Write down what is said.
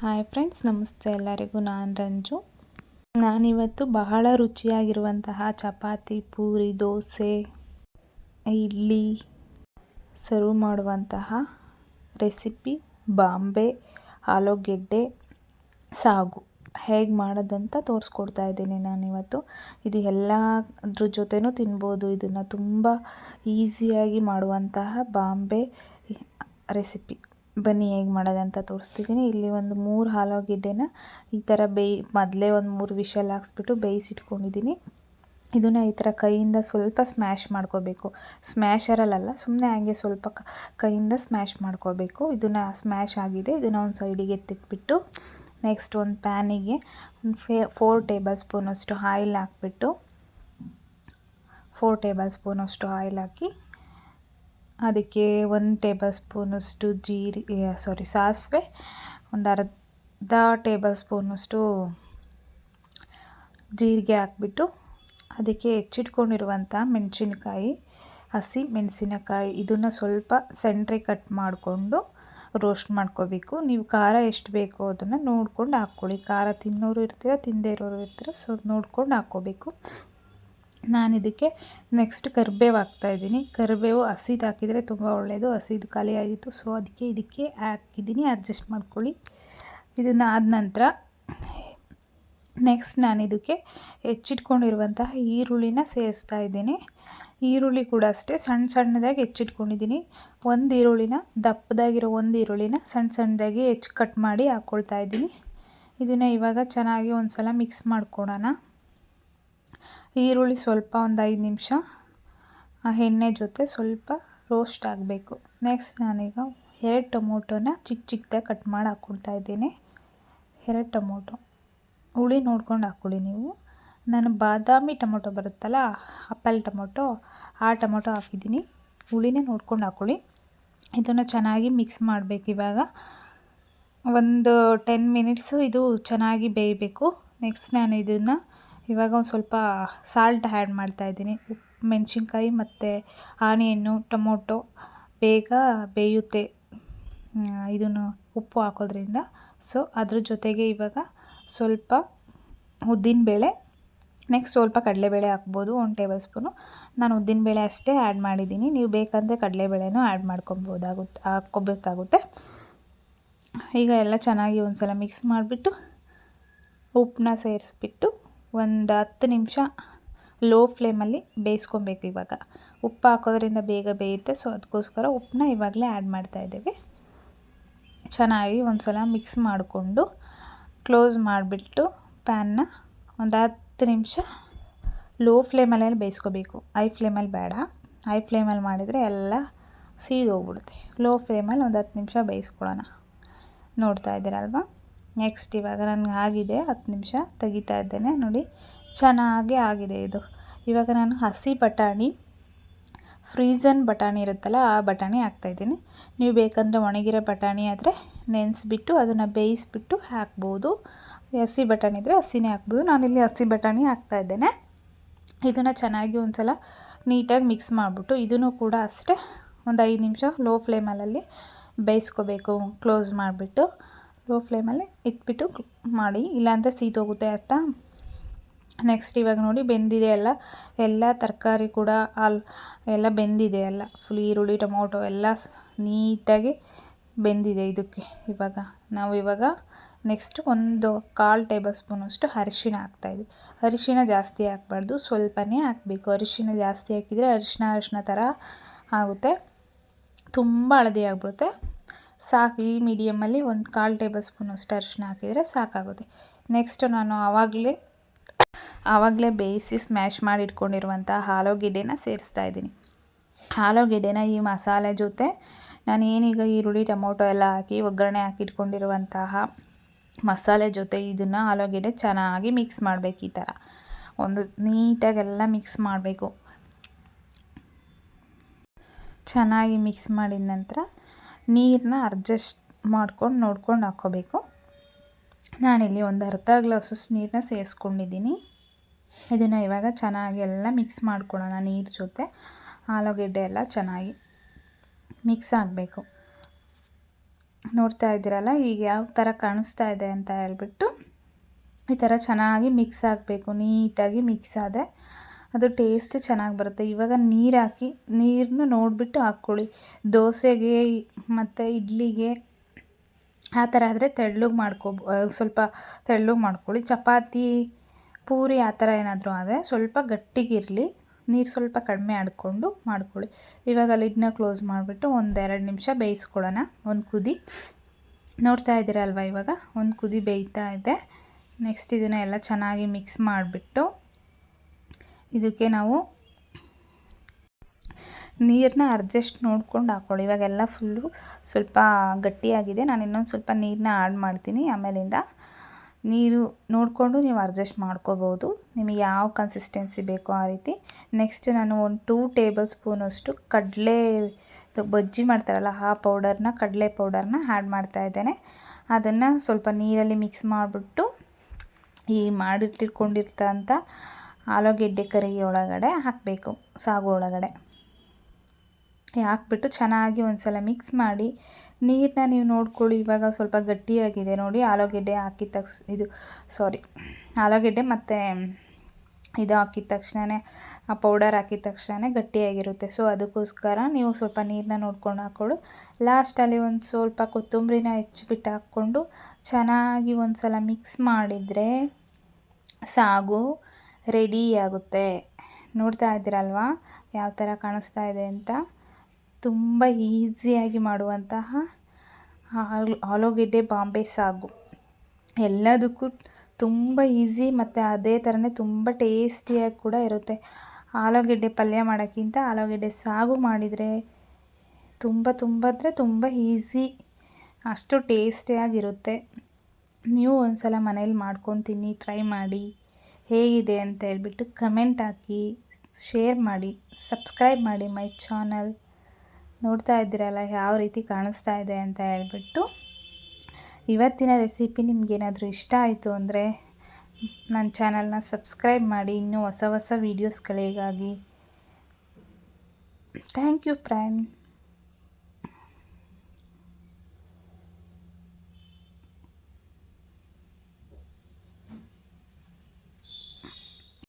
Hi friends ನಮಸ್ತೆ ಎಲ್ಲರಿಗೂ. ನಾನು ರಂಜು. ನಾನಿವತ್ತು ಬಹಳ ರುಚಿಯಾಗಿರುವಂತಹ ಚಪಾತಿ, ಪೂರಿ, ದೋಸೆ, ಇಡ್ಲಿ ಸರ್ವ್ ಮಾಡುವಂತಹ ರೆಸಿಪಿ ಬಾಂಬೆ ಆಲೂಗೆಡ್ಡೆ ಸಾಗು. ಹೇಗೆ ಮಾಡೋದಂತ ತೋರಿಸ್ಕೊಡ್ತಾ ಇದ್ದೀನಿ ನಾನಿವತ್ತು. ಇದು ಎಲ್ಲದ್ರ ಜೊತೆನೂ ತಿನ್ಬೋದು. ಇದನ್ನು ತುಂಬ ಈಸಿಯಾಗಿ ಮಾಡುವಂತಹ ಬಾಂಬೆ ರೆಸಿಪಿ ಬನ್ನಿ, ಹೇಗೆ ಮಾಡೋದಂತ ತೋರಿಸ್ತಿದ್ದೀನಿ. ಇಲ್ಲಿ ಒಂದು ಮೂರು ಆಲೂಗೆಡ್ಡೆನ ಈ ಥರ ಬೇಯ್, ಮೊದಲೇ ಒಂದು ಮೂರು ವಿಷಲ್ ಹಾಕ್ಸ್ಬಿಟ್ಟು ಬೇಯಿಸಿಟ್ಕೊಂಡಿದ್ದೀನಿ. ಇದನ್ನು ಈ ಥರ ಕೈಯಿಂದ ಸ್ವಲ್ಪ ಸ್ಮ್ಯಾಶ್ ಮಾಡ್ಕೋಬೇಕು. ಸ್ಮ್ಯಾಶರಲ್ಲ ಸುಮ್ಮನೆ ಹಾಗೆ ಸ್ವಲ್ಪ ಕೈಯಿಂದ ಸ್ಮ್ಯಾಶ್ ಮಾಡ್ಕೋಬೇಕು. ಇದನ್ನು ಸ್ಮ್ಯಾಶ್ ಆಗಿದೆ. ಇದನ್ನು ಒಂದು ಸೈಡಿಗೆ ಎತ್ತಿಟ್ಬಿಟ್ಟು ನೆಕ್ಸ್ಟ್ ಒಂದು ಪ್ಯಾನಿಗೆ ಒಂದು ಫೇ, ಫೋರ್ ಟೇಬಲ್ ಸ್ಪೂನಷ್ಟು ಆಯಿಲ್ ಹಾಕ್ಬಿಟ್ಟು, ಫೋರ್ ಟೇಬಲ್ ಸ್ಪೂನಷ್ಟು ಆಯಿಲ್ ಹಾಕಿ ಅದಕ್ಕೆ ಒಂದು ಟೇಬಲ್ ಸ್ಪೂನಷ್ಟು ಜೀರಿಗೆ ಸಾರಿ ಸಾಸಿವೆ, ಒಂದು ಅರ್ಧ ಟೇಬಲ್ ಸ್ಪೂನಷ್ಟು ಜೀರಿಗೆ ಹಾಕ್ಬಿಟ್ಟು ಅದಕ್ಕೆ ಹೆಚ್ಚಿಟ್ಕೊಂಡಿರುವಂಥ ಮೆಣಸಿನ್ಕಾಯಿ, ಹಸಿ ಮೆಣಸಿನಕಾಯಿ, ಇದನ್ನು ಸ್ವಲ್ಪ ಸೆಂಟ್ರಿ ಕಟ್ ಮಾಡಿಕೊಂಡು ರೋಸ್ಟ್ ಮಾಡ್ಕೋಬೇಕು. ನೀವು ಖಾರ ಎಷ್ಟು ಬೇಕೋ ಅದನ್ನು ನೋಡ್ಕೊಂಡು ಹಾಕ್ಕೊಳ್ಳಿ. ಖಾರ ತಿನ್ನೋರು ಇರ್ತೀರ ತಿನ್ನದೇ ಇರೋರು ಇರ್ತೀರ, ಸೊ ನೋಡ್ಕೊಂಡು ಹಾಕ್ಕೋಬೇಕು. ನಾನು ಇದಕ್ಕೆ ನೆಕ್ಸ್ಟ್ ಕರಿಬೇವು ಹಾಕ್ತಾಯಿದ್ದೀನಿ. ಕರಿಬೇವು ಹಸಿದು ಹಾಕಿದರೆ ತುಂಬ ಒಳ್ಳೆಯದು ಹಸಿದು ಖಾಲಿಯಾಗಿತ್ತು ಸೊ ಅದಕ್ಕೆ ಇದಕ್ಕೆ ಹಾಕಿದ್ದೀನಿ. ಅಡ್ಜಸ್ಟ್ ಮಾಡ್ಕೊಳ್ಳಿ. ಇದನ್ನು ಆದ ನಂತರ ನೆಕ್ಸ್ಟ್ ನಾನು ಇದಕ್ಕೆ ಹೆಚ್ಚಿಟ್ಕೊಂಡಿರುವಂತಹ ಈರುಳ್ಳಿನ ಸೇರಿಸ್ತಾ ಇದ್ದೀನಿ ಈರುಳ್ಳಿ ಕೂಡ ಅಷ್ಟೇ. ಸಣ್ಣ ಸಣ್ಣದಾಗಿ ಹೆಚ್ಚಿಟ್ಕೊಂಡಿದ್ದೀನಿ. ಒಂದು ಈರುಳ್ಳಿನ, ದಪ್ಪದಾಗಿರೋ ಒಂದು ಈರುಳ್ಳಿನ ಸಣ್ಣ ಸಣ್ಣದಾಗಿ ಹೆಚ್ಚು ಕಟ್ ಮಾಡಿ ಹಾಕ್ಕೊಳ್ತಾ ಇದ್ದೀನಿ ಇದನ್ನು ಇವಾಗ ಚೆನ್ನಾಗಿ ಒಂದು ಸಲ ಮಿಕ್ಸ್ ಮಾಡ್ಕೊಳೋಣ. ಈರುಳ್ಳಿ ಸ್ವಲ್ಪ ಒಂದು ಐದು ನಿಮಿಷ. ಆ ಎಣ್ಣೆ ಜೊತೆ ಸ್ವಲ್ಪ ರೋಸ್ಟ್ ಆಗಬೇಕು. ನೆಕ್ಸ್ಟ್ ನಾನೀಗ ಎರಡು ಟೊಮೊಟೊನ ಚಿಕ್ಕ ಚಿಕ್ಕದಾಗಿ ಕಟ್ ಮಾಡಿ ಹಾಕ್ಕೊಳ್ತಾ ಇದ್ದೀನಿ. ಎರಡು ಟೊಮೊಟೊ. ಹುಳಿ ನೋಡ್ಕೊಂಡು ಹಾಕ್ಕೊಳ್ಳಿ ನೀವು. ನಾನು ಬಾದಾಮಿ ಟೊಮೊಟೊ ಬರುತ್ತಲ್ಲ ಆಪಲ್ ಟೊಮೊಟೊ, ಆ ಟೊಮೊಟೊ ಹಾಕಿದ್ದೀನಿ. ಹುಳಿನೇ ನೋಡ್ಕೊಂಡು ಹಾಕ್ಕೊಳ್ಳಿ ಇದನ್ನು ಚೆನ್ನಾಗಿ ಮಿಕ್ಸ್ ಮಾಡಬೇಕು ಇವಾಗ. ಒಂದು ಟೆನ್ ಮಿನಿಟ್ಸು ಇದು ಚೆನ್ನಾಗಿ ಬೇಯಬೇಕು. ನೆಕ್ಸ್ಟ್ ನಾನು ಇದನ್ನು ಇವಾಗ ಒಂದು ಸ್ವಲ್ಪ ಸಾಲ್ಟ್ ಆ್ಯಡ್ ಮಾಡ್ತಾಯಿದ್ದೀನಿ ಉಪ್ಪು, ಮೆಣಸಿನ್ಕಾಯಿ ಮತ್ತು ಆನಿಯನ್ನು, ಟೊಮೊಟೊ ಬೇಗ ಬೇಯುತ್ತೆ. ಇದನ್ನು ಉಪ್ಪು ಹಾಕೋದ್ರಿಂದ. ಸೊ ಅದ್ರ ಜೊತೆಗೆ ಇವಾಗ ಸ್ವಲ್ಪ ಉದ್ದಿನಬೇಳೆ ನೆಕ್ಸ್ಟ್ ಸ್ವಲ್ಪ ಕಡಲೆಬೇಳೆ ಹಾಕ್ಬೋದು ಒಂದು ಟೇಬಲ್ ಸ್ಪೂನು ನಾನು ಉದ್ದಿನಬೇಳೆ ಅಷ್ಟೇ ಆ್ಯಡ್ ಮಾಡಿದ್ದೀನಿ. ನೀವು ಬೇಕಂದರೆ ಕಡಲೆಬೇಳೆನೂ ಆ್ಯಡ್ ಮಾಡ್ಕೊಬೋದಾಗುತ್ತೆ ಹಾಕ್ಕೋಬೇಕಾಗುತ್ತೆ. ಈಗ ಎಲ್ಲ ಚೆನ್ನಾಗಿ ಒಂದು ಸಲ ಮಿಕ್ಸ್ ಮಾಡಿಬಿಟ್ಟು ಉಪ್ಪನ್ನ ಸೇರಿಸ್ಬಿಟ್ಟು ಒಂದು ಹತ್ತು ನಿಮಿಷ ಲೋ ಫ್ಲೇಮಲ್ಲಿ ಬೇಯಿಸ್ಕೊಬೇಕು ಇವಾಗ. ಉಪ್ಪು ಹಾಕೋದ್ರಿಂದ ಬೇಗ ಬೇಯುತ್ತೆ ಸೊ ಅದಕ್ಕೋಸ್ಕರ ಉಪ್ಪನ್ನ ಇವಾಗಲೇ ಆ್ಯಡ್ ಮಾಡ್ತಾಯಿದ್ದೀವಿ ಚೆನ್ನಾಗಿ ಒಂದು ಸಲ ಮಿಕ್ಸ್ ಮಾಡಿಕೊಂಡು ಕ್ಲೋಸ್ ಮಾಡಿಬಿಟ್ಟು ಪ್ಯಾನ್ನ ಒಂದು ಹತ್ತು ನಿಮಿಷ ಲೋ ಫ್ಲೇಮಲ್ಲಿ ಬೇಯಿಸ್ಕೋಬೇಕು. ಐ ಫ್ಲೇಮಲ್ಲಿ ಬೇಡ. ಐ ಫ್ಲೇಮಲ್ಲಿ ಮಾಡಿದರೆ ಎಲ್ಲ ಸೀದೋಗ್ಬಿಡುತ್ತೆ. ಲೋ ಫ್ಲೇಮಲ್ಲಿ ಒಂದು ಹತ್ತು ನಿಮಿಷ ಬೇಯಿಸ್ಕೊಳ್ಳೋಣ. ನೋಡ್ತಾ ಇದ್ದೀರಲ್ವಾ? ನೆಕ್ಸ್ಟ್ ಇವಾಗ ನನಗೆ ಆಗಿದೆ, ಹತ್ತು ನಿಮಿಷ ತೆಗಿತಾ ಇದ್ದೇನೆ, ನೋಡಿ. ಚೆನ್ನಾಗಿ ಆಗಿದೆ ಇದು. ಇವಾಗ ನಾನು ಹಸಿ ಬಟಾಣಿ, ಫ್ರೀಜನ್ ಬಟಾಣಿ ಇರುತ್ತಲ್ಲ, ಆ ಬಟಾಣಿ ಹಾಕ್ತಾಯಿದ್ದೀನಿ ನೀವು ಬೇಕಂದರೆ ಒಣಗಿರೋ ಬಟಾಣಿ ಆದರೆ ನೆನೆಸ್ಬಿಟ್ಟು ಅದನ್ನು ಬೇಯಿಸ್ಬಿಟ್ಟು ಹಾಕ್ಬೋದು. ಹಸಿ ಬಟಾಣಿ ಇದ್ದರೆ ಹಸಿನೇ ಹಾಕ್ಬೋದು. ನಾನಿಲ್ಲಿ ಹಸಿ ಬಟಾಣಿ ಹಾಕ್ತಾಯಿದ್ದೇನೆ ಇದನ್ನು ಚೆನ್ನಾಗಿ ಒಂದು ಸಲ ನೀಟಾಗಿ ಮಿಕ್ಸ್ ಮಾಡಿಬಿಟ್ಟು, ಇದನ್ನು ಕೂಡ ಅಷ್ಟೇ ಒಂದು ಐದು ನಿಮಿಷ ಲೋ ಫ್ಲೇಮಲ್ಲಿ ಬೇಯಿಸ್ಕೋಬೇಕು, ಕ್ಲೋಸ್ ಮಾಡಿಬಿಟ್ಟು. ಲೋ ಫ್ಲೇಮಲ್ಲಿ ಇಟ್ಬಿಟ್ಟು ಮಾಡಿ, ಇಲ್ಲಾಂದರೆ ಸೀದೋಗುತ್ತೆ ಅಂತ. ನೆಕ್ಸ್ಟ್ ಇವಾಗ ನೋಡಿ ಬೆಂದಿದೆ ಎಲ್ಲ. ಎಲ್ಲ ತರಕಾರಿ ಕೂಡ ಅಲ್ಲಿ ಎಲ್ಲ ಬೆಂದಿದೆ ಎಲ್ಲ. ಫುಲ್ ಈರುಳ್ಳಿ, ಟೊಮೊಟೊ ಎಲ್ಲ ನೀಟಾಗಿ ಬೆಂದಿದೆ ಇದಕ್ಕೆ ಇವಾಗ. ನಾವು ಇವಾಗ ನೆಕ್ಸ್ಟ್ ಒಂದು ಕಾಲು ಟೇಬಲ್ ಸ್ಪೂನಷ್ಟು ಅರಿಶಿಣ ಹಾಕ್ತಾಯಿದ್ವಿ ಅರಿಶಿಣ ಜಾಸ್ತಿ ಹಾಕ್ಬಾರ್ದು, ಸ್ವಲ್ಪನೇ ಹಾಕಬೇಕು. ಅರಿಶಿಣ ಜಾಸ್ತಿ ಹಾಕಿದರೆ ಅರಿಶಿನ ಅರಿಶಿಣ ಥರ ಆಗುತ್ತೆ. ತುಂಬ ಹಳದಿ ಆಗಿಬಿಡುತ್ತೆ. ಸಾಕು, ಈ ಮೀಡಿಯಮಲ್ಲಿ ಒಂದು ಕಾಲು ಟೇಬಲ್ ಸ್ಪೂನಷ್ಟು ಅರಿಶಿನ ಹಾಕಿದರೆ ಸಾಕಾಗುತ್ತೆ. ನೆಕ್ಸ್ಟ್ ನಾನು ಆವಾಗಲೇ ಆವಾಗಲೇ ಬೇಯಿಸಿ ಸ್ಮ್ಯಾಶ್ ಮಾಡಿ ಇಟ್ಕೊಂಡಿರುವಂಥ ಆಲೂಗೆಡ್ಡೆನ ಸೇರಿಸ್ತಾ ಇದ್ದೀನಿ. ಆಲೂಗೆಡ್ಡೆನ ಈ ಮಸಾಲೆ ಜೊತೆ ನಾನು ಏನೀಗ ಈರುಳ್ಳಿ, ಟೊಮೊಟೊ ಎಲ್ಲ ಹಾಕಿ ಒಗ್ಗರಣೆ ಹಾಕಿ ಇಟ್ಕೊಂಡಿರುವಂತಹ ಮಸಾಲೆ ಜೊತೆ ಇದನ್ನು ಆಲೂಗೆಡ್ಡೆ ಚೆನ್ನಾಗಿ ಮಿಕ್ಸ್ ಮಾಡಬೇಕು ಈ ಥರ ಒಂದು ನೀಟಾಗೆಲ್ಲ ಮಿಕ್ಸ್ ಮಾಡಬೇಕು. ಚೆನ್ನಾಗಿ ಮಿಕ್ಸ್ ಮಾಡಿದ ನಂತರ ನೀರನ್ನ ಅಡ್ಜಸ್ಟ್ ಮಾಡ್ಕೊಂಡು ನೋಡ್ಕೊಂಡು ಹಾಕ್ಕೋಬೇಕು ನಾನಿಲ್ಲಿ ಒಂದು ಅರ್ಧ ಗ್ಲಾಸಷ್ಟು ನೀರನ್ನ ಸೇರಿಸ್ಕೊಂಡಿದ್ದೀನಿ ಇದನ್ನು ಇವಾಗ ಚೆನ್ನಾಗಿ ಎಲ್ಲ ಮಿಕ್ಸ್ ಮಾಡ್ಕೊಳ್ಳೋಣ ನೀರು ಜೊತೆ. ಆಲೂಗೆಡ್ಡೆ ಎಲ್ಲ ಚೆನ್ನಾಗಿ ಮಿಕ್ಸ್ ಆಗಬೇಕು. ನೋಡ್ತಾ ಇದ್ದೀರಲ್ಲ, ಈಗ ಯಾವ ಥರ ಕಾಣಿಸ್ತಾ ಇದೆ ಅಂತ ಹೇಳ್ಬಿಟ್ಟು ಈ ಥರ ಚೆನ್ನಾಗಿ ಮಿಕ್ಸ್ ಆಗಬೇಕು. ನೀಟಾಗಿ ಮಿಕ್ಸ್ ಆದರೆ ಅದು ಟೇಸ್ಟ್ ಚೆನ್ನಾಗಿ ಬರುತ್ತೆ. ಇವಾಗ ನೀರು ಹಾಕಿ ನೀರನ್ನ ನೋಡಿಬಿಟ್ಟು ಹಾಕ್ಕೊಳ್ಳಿ. ದೋಸೆಗೆ, ಮತ್ತು ಇಡ್ಲಿಗೆ ಆ ಥರ ಆದರೆ ತೆಳ್ಳಗೆ ಮಾಡ್ಕೊ, ಸ್ವಲ್ಪ ತೆಳ್ಳಗೆ ಮಾಡ್ಕೊಳ್ಳಿ. ಚಪಾತಿ, ಪೂರಿ ಆ ಥರ ಏನಾದರೂ ಆದರೆ ಸ್ವಲ್ಪ ಗಟ್ಟಿಗಿರಲಿ. ನೀರು ಸ್ವಲ್ಪ ಕಡಿಮೆ ಆಡಿಕೊಂಡು ಮಾಡ್ಕೊಳ್ಳಿ. ಇವಾಗ ಲಿಡ್ನ ಕ್ಲೋಸ್ ಮಾಡಿಬಿಟ್ಟು ಒಂದೆರಡು ನಿಮಿಷ ಬೇಯಿಸ್ಕೊಳ್ಳೋಣ ಒಂದು ಕುದಿ. ನೋಡ್ತಾ ಇದ್ದೀರಲ್ವ ಇವಾಗ? ಒಂದು ಕುದಿ ಬೇಯ್ತಾ ಇದೆ. ನೆಕ್ಸ್ಟ್ ಇದನ್ನು ಎಲ್ಲ ಚೆನ್ನಾಗಿ ಮಿಕ್ಸ್ ಮಾಡಿಬಿಟ್ಟು ಇದಕ್ಕೆ ನಾವು ನೀರನ್ನ ಅಡ್ಜಸ್ಟ್ ನೋಡ್ಕೊಂಡು ಹಾಕ್ಕೊಳ್ಳಿ ಇವಾಗೆಲ್ಲ ಫುಲ್ಲು ಸ್ವಲ್ಪ ಗಟ್ಟಿಯಾಗಿದೆ. ನಾನು ಇನ್ನೊಂದು ಸ್ವಲ್ಪ ನೀರನ್ನ ಆ್ಯಡ್ ಮಾಡ್ತೀನಿ. ಆಮೇಲಿಂದ ನೀರು ನೋಡಿಕೊಂಡು ನೀವು ಅಡ್ಜಸ್ಟ್ ಮಾಡ್ಕೋಬೋದು ನಿಮಗೆ ಯಾವ ಕನ್ಸಿಸ್ಟೆನ್ಸಿ ಬೇಕೋ ಆ ರೀತಿ. ನೆಕ್ಸ್ಟ್ ನಾನು ಒಂದು ಟೂ ಟೇಬಲ್ ಸ್ಪೂನಷ್ಟು ಕಡಲೆ ಬಜ್ಜಿ ಮಾಡ್ತಾರಲ್ಲ, ಆ ಪೌಡರ್ನ ಕಡಲೆ ಪೌಡರ್ನ ಆ್ಯಡ್ ಮಾಡ್ತಾಯಿದ್ದೇನೆ ಅದನ್ನು ಸ್ವಲ್ಪ ನೀರಲ್ಲಿ ಮಿಕ್ಸ್ ಮಾಡಿಬಿಟ್ಟು ಈ ಮಾಡಿಟ್ಟಿಟ್ಕೊಂಡಿರ್ತಂಥ ಆಲೂಗೆಡ್ಡೆ ಕರಿ ಒಳಗಡೆ ಹಾಕಬೇಕು, ಸಾಗು ಒಳಗಡೆ. ಹಾಕ್ಬಿಟ್ಟು ಚೆನ್ನಾಗಿ ಒಂದು ಸಲ ಮಿಕ್ಸ್ ಮಾಡಿ ನೀರನ್ನ ನೀವು ನೋಡ್ಕೊಳ್ಳಿ, ಇವಾಗ ಸ್ವಲ್ಪ ಗಟ್ಟಿಯಾಗಿದೆ ನೋಡಿ, ಆಲೂಗೆಡ್ಡೆ ಹಾಕಿದ ತಕ್ಷ, ಇದು ಸಾರಿ ಆಲೂಗೆಡ್ಡೆ ಮತ್ತು ಇದು ಹಾಕಿದ ತಕ್ಷಣವೇ ಆ ಪೌಡರ್ ಹಾಕಿದ ತಕ್ಷಣವೇ ಗಟ್ಟಿಯಾಗಿರುತ್ತೆ. ಸೊ ಅದಕ್ಕೋಸ್ಕರ ನೀವು ಸ್ವಲ್ಪ ನೀರನ್ನ ನೋಡ್ಕೊಂಡು ಹಾಕ್ಕೊಳ್ಳು. ಲಾಸ್ಟಲ್ಲಿ ಒಂದು ಸ್ವಲ್ಪ ಕೊತ್ತಂಬರಿನ ಹೆಚ್ಚಿಬಿಟ್ಟು ಹಾಕ್ಕೊಂಡು, ಚೆನ್ನಾಗಿ ಒಂದು ಸಲ ಮಿಕ್ಸ್ ಮಾಡಿದರೆ ಸಾಗು ರೆಡಿಯಾಗುತ್ತೆ ನೋಡ್ತಾ ಇದ್ದೀರಲ್ವಾ? ಯಾವ ಥರ ಕಾಣಿಸ್ತಾ ಇದೆ ಅಂತ? ತುಂಬ ಈಸಿಯಾಗಿ ಮಾಡುವಂತಹ ಆಲೂಗೆಡ್ಡೆ ಬಾಂಬೆ ಸಾಗು. ಎಲ್ಲದಕ್ಕೂ ತುಂಬ ಈಸಿ ಮತ್ತು ಅದೇ ಥರನೇ ತುಂಬ ಟೇಸ್ಟಿಯಾಗಿ ಕೂಡ ಇರುತ್ತೆ. ಆಲೂಗೆಡ್ಡೆ ಪಲ್ಯ ಮಾಡೋಕ್ಕಿಂತ ಆಲೂಗೆಡ್ಡೆ ಸಾಗು ಮಾಡಿದರೆ ತುಂಬ ತುಂಬ ಅಂದರೆ ತುಂಬ ಈಸಿ, ಅಷ್ಟು ಟೇಸ್ಟಿಯಾಗಿರುತ್ತೆ. ನೀವು ಒಂದು ಸಲ ಮನೇಲಿ ಮಾಡ್ಕೊಂಡು ಟ್ರೈ ಮಾಡಿ. ಹೇಗಿದೆ ಅಂತ ಹೇಳ್ಬಿಟ್ಟು ಕಮೆಂಟ್ ಹಾಕಿ, ಶೇರ್ ಮಾಡಿ, ಸಬ್ಸ್ಕ್ರೈಬ್ ಮಾಡಿ ಮೈ ಚಾನಲ್. ನೋಡ್ತಾ ಇದ್ದೀರಲ್ಲ ಯಾವ ರೀತಿ ಕಾಣಿಸ್ತಾ ಇದೆ ಅಂತ ಹೇಳ್ಬಿಟ್ಟು. ಇವತ್ತಿನ ರೆಸಿಪಿ ನಿಮಗೇನಾದರೂ ಇಷ್ಟ ಆಯಿತು ಅಂದರೆ ನನ್ನ ಚಾನಲ್ನ ಸಬ್ಸ್ಕ್ರೈಬ್ ಮಾಡಿ, ಇನ್ನೂ ಹೊಸ ಹೊಸ ವೀಡಿಯೋಸ್ಗಳಿಗಾಗಿ ಥ್ಯಾಂಕ್ ಯು ಫ್ರೆಂಡ್